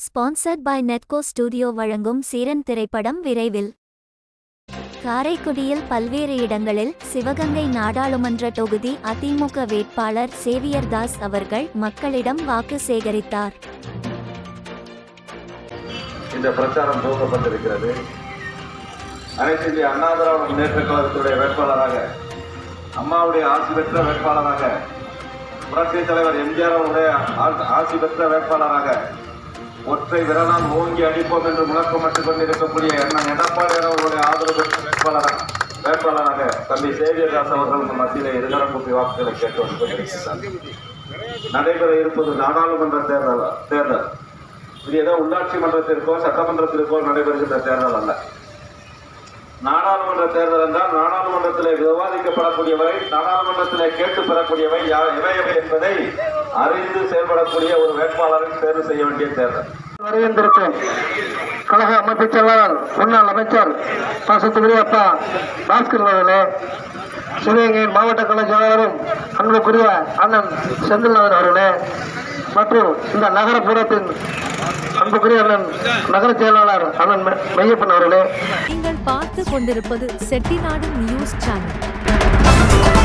Sponsored by நெட்கோ studio வழங்கும் சீரன் திரைப்படம் விரைவில். காரைக்குடியில் பல்வேறு இடங்களில் சிவகங்கை நாடாளுமன்ற தொகுதி அதிமுக வேட்பாளர் சேவியர் தாஸ் அவர்கள் மக்களிடம் வாக்கு சேகரித்தார். இந்த பிரச்சாரம் துவக்கப்பட்டிருக்கிறது. அனைத்து இந்திய அண்ணா திராவிட முன்னேற்ற கழகத்துடைய வேட்பாளராக அம்மாவுடைய ஆசி பெற்ற வேட்பாளராக புரட்சி தலைவர் எம்ஜிஆர் அவருடைய ஆ- ஆசி பெற்ற வேட்பாளராக ஒற்றை விரலால் ஓங்கி அடிப்போம் என்று முழக்கமிட்டுக் கொண்டிருக்கக்கூடிய அண்ணன் எடப்பாடி அவர்களுடைய ஆதரவு வேட்பாளராக வேட்பாளராக தம்பி சேவியர்தாஸ் அவர்கள் இந்த மத்தியிலே இருதரப்பு வாக்குகளை கேட்டு வந்து கொண்டிருக்கிறார். நடைபெற இருப்பது நாடாளுமன்ற தேர்தல் தேர்தல். இது ஏதோ உள்ளாட்சி மன்றத்திற்கோ சட்டமன்றத்திற்கோ நடைபெறுகின்ற தேர்தல் அல்ல. நாடாளுமன்ற தேர்தல் என்றால் நாடாளுமன்றத்தில் விவாதிக்கப்படக்கூடியவை நாடாளுமன்றத்திலே கேட்டு பெறக்கூடியவை யார் எவை எவை என்பதை அறிந்து செயல்படக்கூடிய ஒரு வேட்பாளரை தேர்வு செய்ய வேண்டிய தேர்தல். வருகின்றிருக்கும் கழக அமைப்பு செயலாளர் முன்னாள் அமைச்சர் பாசத்துக்குரிய அப்பா பாஸ்கர் அவர்களே சிவகங்கையின் மாவட்ட கழக செயலாளரும் அன்புக்குரிய அண்ணன் செந்தில்நாதன் அவர்களே மற்றும் இந்த நகரப்புறத்தின் அன்புக்குரிய அண்ணன் நகர செயலாளர் அண்ணன் மெ- மெய்யப்பன் அவர்களே. நீங்கள் பார்த்து கொண்டிருப்பது செட்டிநாடு நியூஸ் சேனல்.